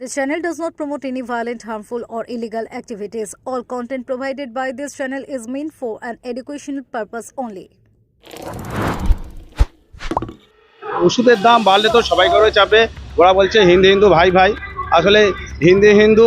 This channel does not promote any violent, harmful, or illegal activities. All content provided by this channel is meant for an educational purpose only. ওষুধের দাম বাড়লে তো সবাই করে চাপে। ওরা বলছে হিন্দু হিন্দু ভাই ভাই। আসলে হিন্দু হিন্দু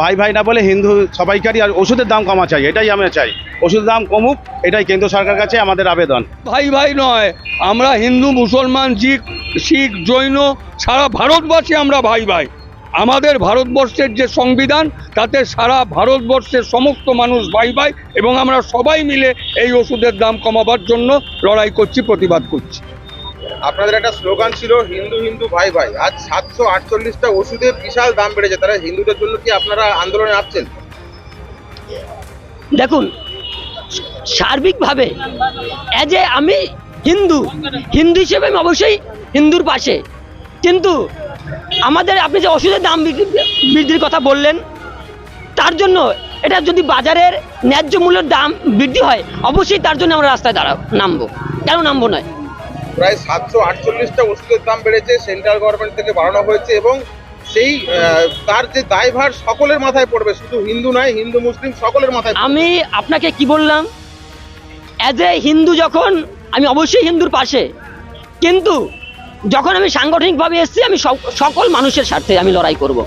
ভাই ভাই না বলে হিন্দু সবাইকারই আর ওষুধের দাম কমা চাই এটাই আমরা চাই। ওষুধের দাম কমুক এটাই কেন্দ্র সরকার কাছে আমাদের আবেদন। ভাই ভাই নয় আমরা হিন্দু মুসলমান শিখ শিখ জৈন সারা ভারতবাসী আমরা ভাই ভাই। আমাদের ভারতবর্ষের যে সংবিধান তাতে সারা ভারতবর্ষের সমস্ত মানুষ ভাই ভাই এবং আমরা সবাই মিলে এই ওষুধের দাম কমাবার জন্য লড়াই করছি প্রতিবাদ করছি। আপনাদের একটা স্লোগান ছিল হিন্দু হিন্দু ভাই ভাই। আজ সাতশো আটচল্লিশটা ওষুধের বিশাল দাম বেড়েছে। তারা হিন্দুদের জন্য কি আপনারা আন্দোলনে আসছেন দেখুন সার্বিকভাবে অ্যাজ এ আমি হিন্দু হিন্দু হিসেবে আমি অবশ্যই হিন্দুর পাশে। কিন্তু আমাদের আপনি যে ওষুধের দাম বৃদ্ধি- বৃদ্ধির কথা বললেন তার জন্য এটা যদি বাজারের ন্যায্য মূল্যের দাম বৃদ্ধি হয় অবশ্যই তার জন্য আমরা রাস্তায় দাঁড়াবো নামবো। কেন নামবো নয়? প্রায় সাতশো আটচল্লিশটা ওষুধের দাম বেড়েছে সেন্ট্রাল গভর্নমেন্ট থেকে বাড়ানো হয়েছে এবং সেই তার যে দায়ভার সকলের মাথায় পড়বে শুধু হিন্দু নয় হিন্দু মুসলিম সকলের মাথায় আমি আপনাকে কি বললাম? অ্যাজ এ হিন্দু যখন আমি অবশ্যই হিন্দুর পাশে কিন্তু যখন আমি সাংগঠনিকভাবে এসেছি আমি সক- সকল মানুষের স্বার্থে আমি লড়াই করব।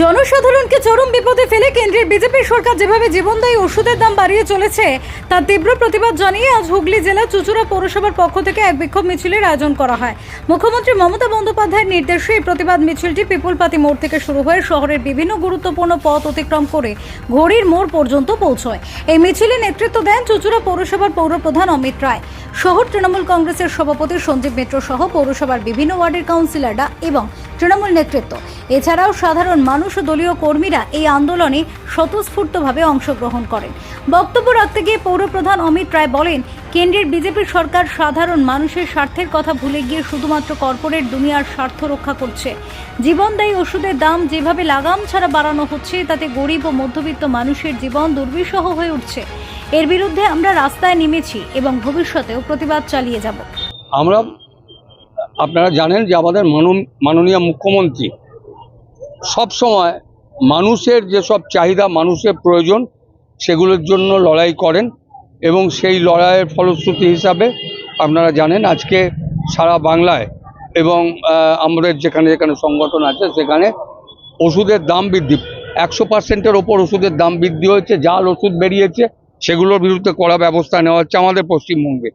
জনসাধারণকে চরম বিপদে ফেলে কেন্দ্রের বিজেপি সরকার যেভাবে জীবনদায়ী ওষুধের দাম বাড়িয়ে চলেছে, তার তীব্র প্রতিবাদ জানিয়ে আজ হুগলি জেলা চুচুড়া পৌরসভার পক্ষ থেকে এক বিক্ষোভ মিছিলের আয়োজন করা হয়। মুখ্যমন্ত্রী মমতা বন্দ্যোপাধ্যায়ের নির্দেশে এই প্রতিবাদ মিছিলটি পিপুলপাতি মোড় থেকে শুরু হয়ে শহরের বিভিন্ন গুরুত্বপূর্ণ পথ অতিক্রম করে ঘড়ির মোড় পর্যন্ত পৌঁছয়। এই মিছিলে নেতৃত্ব দেন চুচুড়া পৌরসভার পৌরপ্রধান অমিত রায়। শহর তৃণমূল কংগ্রেসের সভাপতি সঞ্জীব মিত্র সহ পৌরসভার বিভিন্ন ওয়ার্ডের কাউন্সিলররা এবং তৃণমূল নেতৃত্ব। এছাড়াও সাধারণ মানুষ ও দলীয় কর্মীরা এই আন্দোলনে স্বতঃস্ফূর্তভাবে অংশগ্রহণ করেন। বক্তব্য রাখতে গিয়ে পৌরপ্রধান অমিত রায় বলেন, কেন্দ্রের বিজেপি সরকার সাধারণ মানুষের স্বার্থের কথা ভুলে গিয়ে শুধুমাত্র কর্পোরেট দুনিয়ার স্বার্থ রক্ষা করছে। জীবনদায়ী ওষুধের দাম যেভাবে লাগাম ছাড়া বাড়ানো হচ্ছে, তাতে গরিব ও মধ্যবিত্ত মানুষের জীবন দুর্বিষহ হয়ে উঠছে। এর বিরুদ্ধে আমরা রাস্তায় নেমেছি এবং ভবিষ্যতেও প্রতিবাদ চালিয়ে যাব। আমরা আপনারা জানেন যে আমাদের মানন- মাননীয় মুখ্যমন্ত্রী সব সময় মানুষের যেসব চাহিদা, মানুষের প্রয়োজন সেগুলোর জন্য লড়াই করেন এবং সেই লড়াইয়ের ফলশ্রুতি হিসাবে আপনারা জানেন আজকে সারা বাংলায় এবং আমাদের যেখানে যেখানে সংগঠন আছে সেখানে ওষুধের দাম বৃদ্ধি। একশো পার্সেন্টের ওপর ওষুধের দাম বৃদ্ধি হয়েছে জাল ওষুধ বেরিয়েছে সেগুলোর বিরুদ্ধে কড়া ব্যবস্থা নেওয়া হচ্ছে আমাদের পশ্চিমবঙ্গে।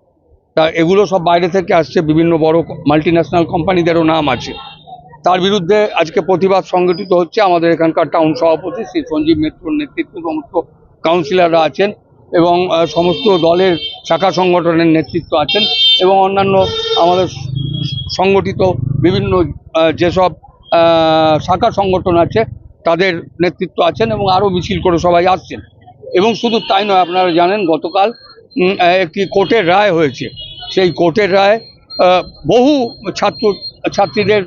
তা এগুলো সব বাইরে থেকে আসছে, বিভিন্ন বড় মাল্টি ন্যাশনাল কোম্পানিদেরও নাম আছে। তার বিরুদ্ধে আজকে প্রতিবাদ সংগঠিত হচ্ছে আমাদের এখানকার টাউন সভাপতি শ্রী সঞ্জীব মিত্রর নেতৃত্ব সমস্ত কাউন্সিলররা আছেন এবং সমস্ত দলের শাখা সংগঠনের নেতৃত্ব আছেন এবং অন্যান্য আমাদের সংগঠিত বিভিন্ন যেসব শাখা সংগঠন আছে তাদের নেতৃত্ব আছেন এবং আরও মিছিল করে সবাই আসছেন। এবং শুধু তাই নয়, আপনারা জানেন গতকাল একটি কোর্টের রায় হয়েছে। সেই কোর্টের রায় বহু ছাত্র, ছাত্রীদের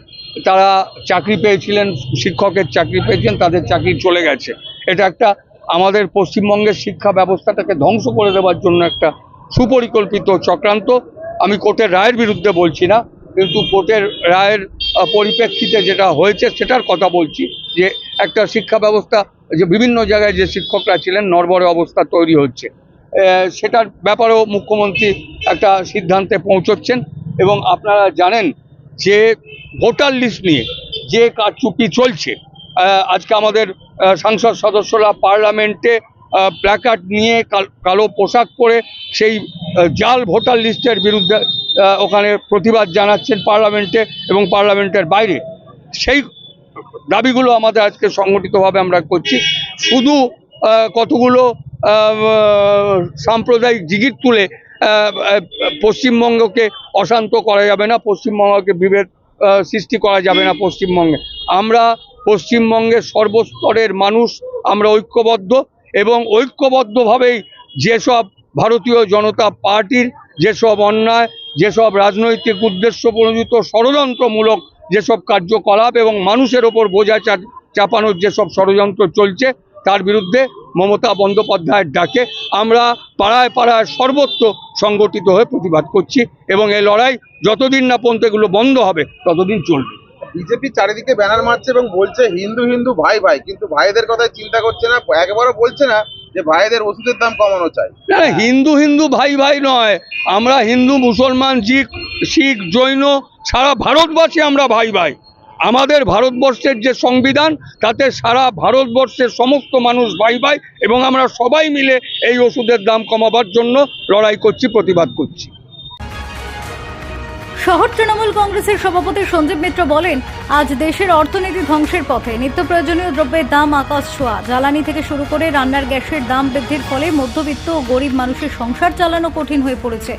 তারা চাকরি পেয়েছিলেন, শিক্ষকের চাকরি পেয়েছেন তাদের চাকরি চলে গেছে। এটা একটা আমাদের পশ্চিমবঙ্গের শিক্ষা ব্যবস্থাটাকে ধ্বংস করে দেওয়ার জন্য একটা সুপরিকল্পিত চক্রান্ত। আমি কোর্টের রায়ের বিরুদ্ধে বলছি না, কিন্তু কোর্টের রায়ের পরিপ্রেক্ষিতে যেটা হয়েছে সেটার কথা বলছি যে একটা শিক্ষা ব্যবস্থা, যে বিভিন্ন জায়গায় যে শিক্ষকরা ছিলেন নরবরে অবস্থা তৈরি হচ্ছে। সেটার ব্যাপারেও মুখ্যমন্ত্রী একটা সিদ্ধান্তে পৌঁছচ্ছেন এবং আপনারা জানেন যে ভোটার লিস্ট নিয়ে যে কারচুপি চলছে আজকে আমাদের সংসদ সদস্যরা পার্লামেন্টে প্ল্যাকার্ড নিয়ে কাল- পোশাক পরে সেই জাল ভোটার লিস্টের বিরুদ্ধে ওখানে প্রতিবাদ জানাচ্ছেন পার্লামেন্টে এবং পার্লামেন্টের বাইরে। সেই দাবিগুলো আমাদের আজকে সংগঠিতভাবে আমরা করছি। শুধু কতগুলো সাম্প্রদায়িক জিগির তুলে পশ্চিমবঙ্গকে অশান্ত করা যাবে না, পশ্চিমবঙ্গকে বিভেদ সৃষ্টি করা যাবে না পশ্চিমবঙ্গে। আমরা পশ্চিমবঙ্গের সর্বস্তরের মানুষ, আমরা ঐক্যবদ্ধ এবং ঐক্যবদ্ধভাবেই যেসব ভারতীয় জনতা পার্টির যেসব অন্যায়, যেসব রাজনৈতিক উদ্দেশ্য প্রণোদিত ষড়যন্ত্রমূলক যেসব কার্যকলাপ এবং মানুষের ওপর বোঝা চাপানোর যেসব ষড়যন্ত্র চলছে তার বিরুদ্ধে মমতা বন্দ্যোপাধ্যায়ের ডাকে আমরা পাড়ায় পাড়ায় সর্বত্র সংগঠিত হয়ে প্রতিবাদ করছি এবং এই লড়াই যতদিন না পর্যন্ত এগুলো বন্ধ হবে ততদিন চলবে। বিজেপি চারিদিকে ব্যানার মারছে এবং বলছে হিন্দু হিন্দু ভাই ভাই। কিন্তু ভাইদের কথা চিন্তা করছে না একবারও বলছে না যে ভাইদের ওষুধের দাম কমানো চাই। না হিন্দু হিন্দু ভাই ভাই নয়। আমরা হিন্দু মুসলমান শিখ শিখ জৈন সারা ভারতবাসী আমরা ভাই ভাই। আমাদের ভারতবর্ষের যে সংবিধান, তাতে সারা ভারতবর্ষের সমস্ত মানুষ বাই বাই এবং আমরা সবাই মিলে এই ওষুধের দাম কমাবার জন্য লড়াই করছি, প্রতিবাদ করছি। শহর তৃণমূল কংগ্রেসের সভাপতি সঞ্জীব মিত্র বলেন, আজ দেশের অর্থনীতি ধ্বংসের পথে, নিত্য প্রয়োজনীয় দ্রব্যের দাম আকাশ ছোঁয়া। জ্বালানি থেকে শুরু করে রান্নার গ্যাসের দাম বৃদ্ধির ফলে মধ্যবিত্ত ও গরিব মানুষের সংসার চালানো কঠিন হয়ে পড়েছে।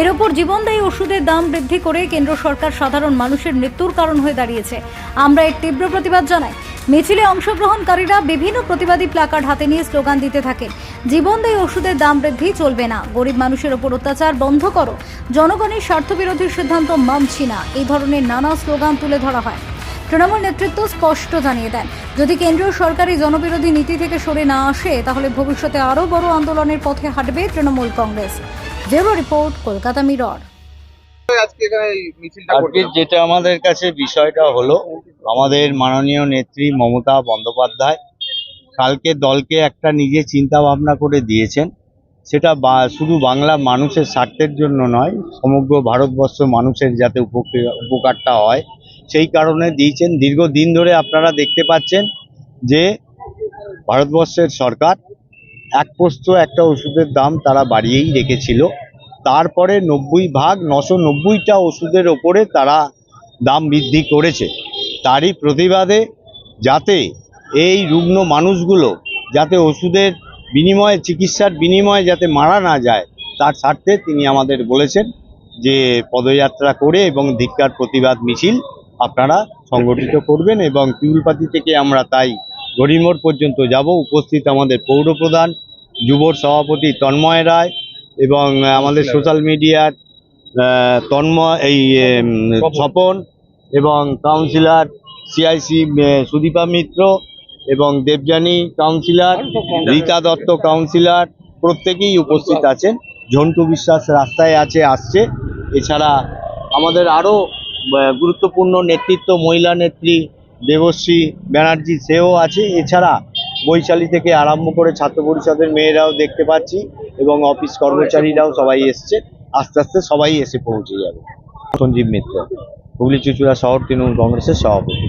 এর ওপর জীবনদায়ী ওষুধের দাম বৃদ্ধি করে কেন্দ্র সরকার সাধারণ মানুষের মৃত্যুর কারণ হয়ে দাঁড়িয়েছে। আমরা এর তীব্র প্রতিবাদ জানাই। মিছিলে অংশগ্রহণকারীরা বিভিন্ন প্রতিবাদী প্লাকার্ড হাতে নিয়ে স্লোগান দিতে থাকেন, জীবনদায়ী ওষুধের দাম বৃদ্ধি চলবে না। গরিব মানুষের ওপর অত্যাচার বন্ধ করো। জনগণের স্বার্থবিরোধী সিদ্ধান্ত মানছি না। এই ধরনের নানা স্লোগান তুলে ধরা হয়। তৃণমূল নেতৃত্ব স্পষ্ট জানিয়ে দেন যদি কেন্দ্রীয় সরকারি জনবিরোধী নীতি থেকে সরে না আসে তাহলে ভবিষ্যতে আরও বড় আন্দোলনের পথে হাঁটবে Trinamool Congress. Bureau report Kolkata mirror. আজকে যেটা আমাদের কাছে বিষয়টা হলো আমাদের মাননীয় নেত্রী মমতা বন্দ্যোপাধ্যায় কালকে দলকে একটা নিজে চিন্তা ভাবনা করে দিয়েছেন। সেটা শুধু বাংলা মানুষের স্বার্থের জন্য নয়, সমগ্র ভারতবর্ষ মানুষের যাতে উপকৃ- উপকারটা হয়। সেই কারণে দিয়েছেন, দীর্ঘদিন ধরে আপনারা দেখতে পাচ্ছেন যে ভারতবর্ষের সরকার এক পোস্ত একটা ওষুধের দাম তারা বাড়িয়েই রেখেছিল। তারপরে নব্বই ভাগ, নশো নব্বইটা ওষুধের ওপরে তারা দাম বৃদ্ধি করেছে। তারই প্রতিবাদে যাতে এই রুগ্ন মানুষগুলো যাতে ওষুধের বিনিময়ে চিকিৎসার বিনিময়ে যাতে মারা না যায় তার স্বার্থে তিনি আমাদের বলেছেন যে পদযাত্রা করে এবং ধিক্কার প্রতিবাদ মিছিল আপনারা সংগঠিত করবেন এবং পিউলপাতি থেকে আমরা তাই গরিমোড় পর্যন্ত যাব। উপস্থিত আমাদের পৌরপ্রধান যুবর সভাপতি তন্ময় রায় এবং আমাদের সোশ্যাল মিডিয়ার তন্ময় এই স্বপন এবং কাউন্সিলর সিআইসি সুদীপা মিত্র এবং দেবযানী কাউন্সিলর রীতা দত্ত কাউন্সিলর প্রত্যেকেই উপস্থিত আছেন। ঝন্টু বিশ্বাস রাস্তায় আছে আসছে। এছাড়া আমাদের আরও গুরুত্বপূর্ণ নেতৃত্ব মহিলা নেত্রী দেবশ্রী ব্যানার্জি সেও আছে। এছাড়া বৈশালী থেকে আরম্ভ করে ছাত্র পরিষদের মেয়েরাও দেখতে পাচ্ছি এবং অফিস কর্মচারীরাও সবাই এসছে। আস্তে আস্তে সবাই এসে পৌঁছে যাবে। সঞ্জীব মিত্র হুগলি চুচুড়া শহর তৃণমূল কংগ্রেসের সভাপতি।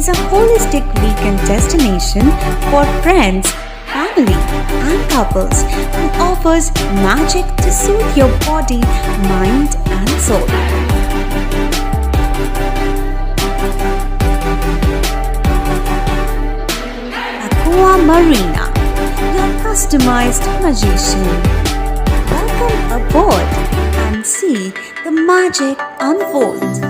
is a holistic weekend destination for friends, family, and couples and offers magic to soothe your body, mind, and soul. Aqua Marina, your customized magician. Welcome aboard and see the magic unfold.